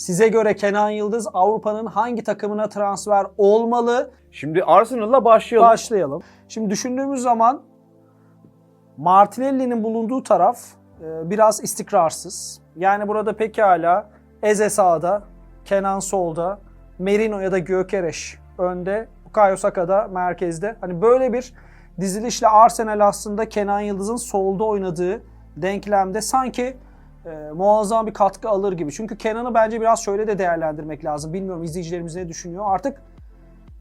Size göre Kenan Yıldız Avrupa'nın hangi takımına transfer olmalı? Şimdi Arsenal'la başlayalım. Başlayalım. Şimdi düşündüğümüz zaman Martinelli'nin bulunduğu taraf e, biraz istikrarsız. Yani burada pekala Eze sağda, Kenan solda, Merino ya da Gökereş önde, Bukayo Saka da merkezde. Hani böyle bir dizilişle Arsenal aslında Kenan Yıldız'ın solda oynadığı denklemde sanki e, muazzam bir katkı alır gibi. Çünkü Kenan'ı bence biraz şöyle de değerlendirmek lazım. Bilmiyorum izleyicilerimiz ne düşünüyor. Artık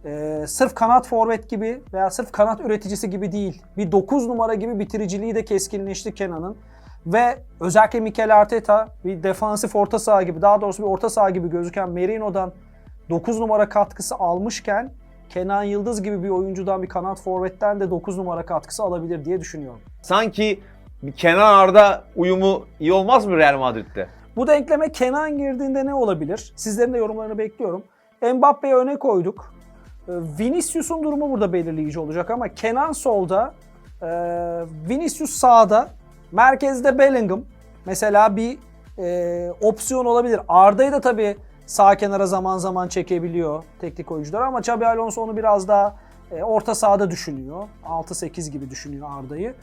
ee, sırf kanat forvet gibi veya sırf kanat üreticisi gibi değil. Bir 9 numara gibi bitiriciliği de keskinleşti Kenan'ın. Ve özellikle Mikel Arteta bir defansif orta saha gibi daha doğrusu bir orta saha gibi gözüken Merino'dan 9 numara katkısı almışken Kenan Yıldız gibi bir oyuncudan bir kanat forvetten de 9 numara katkısı alabilir diye düşünüyorum. Sanki bir Kenan Arda uyumu iyi olmaz mı Real Madrid'de? Bu denkleme Kenan girdiğinde ne olabilir? Sizlerin de yorumlarını bekliyorum. Mbappe'yi öne koyduk. Ee, Vinicius'un durumu burada belirleyici olacak ama Kenan solda, e, Vinicius sağda, merkezde Bellingham. Mesela bir e, opsiyon olabilir. Arda'yı da tabii sağ kenara zaman zaman çekebiliyor teknik oyuncular ama Xabi Alonso onu biraz daha e, orta sahada düşünüyor. 6-8 gibi düşünüyor Arda'yı.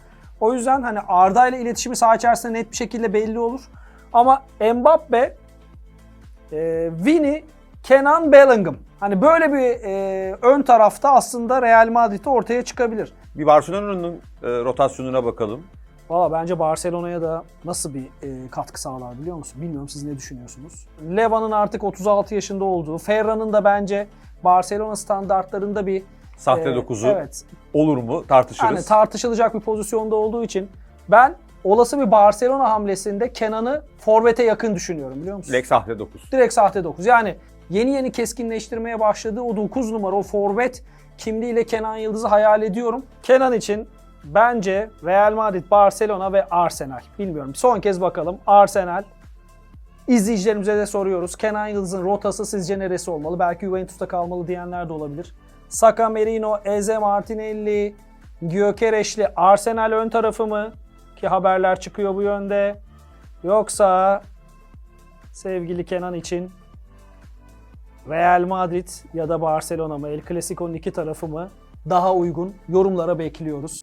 O yüzden hani Arda ile iletişimi saha içerisinde net bir şekilde belli olur. Ama Mbappe, e, Vini, Kenan, Bellingham. Hani böyle bir e, ön tarafta aslında Real Madrid'de ortaya çıkabilir. Bir Barcelona'nın e, rotasyonuna bakalım. Valla bence Barcelona'ya da nasıl bir e, katkı sağlar biliyor musun? Bilmiyorum siz ne düşünüyorsunuz? Leva'nın artık 36 yaşında olduğu, Ferran'ın da bence Barcelona standartlarında bir Sahte e, dokuzu Evet, olur mu tartışırız. Yani tartışılacak bir pozisyonda olduğu için ben olası bir Barcelona hamlesinde Kenan'ı forvete yakın düşünüyorum biliyor musun? Direkt sahte dokuz. Direkt sahte 9. Yani yeni yeni keskinleştirmeye başladığı o 9 numara o forvet kimliğiyle Kenan Yıldız'ı hayal ediyorum. Kenan için bence Real Madrid, Barcelona ve Arsenal. Bilmiyorum. Son kez bakalım. Arsenal. İzleyicilerimize de soruyoruz. Kenan Yıldız'ın rotası sizce neresi olmalı? Belki Juventus'ta kalmalı diyenler de olabilir. Saka Merino, Eze Martinelli, Gyökereşli Arsenal ön tarafı mı? Ki haberler çıkıyor bu yönde. Yoksa sevgili Kenan için Real Madrid ya da Barcelona mı El Clasico'nun iki tarafı mı daha uygun yorumlara bekliyoruz.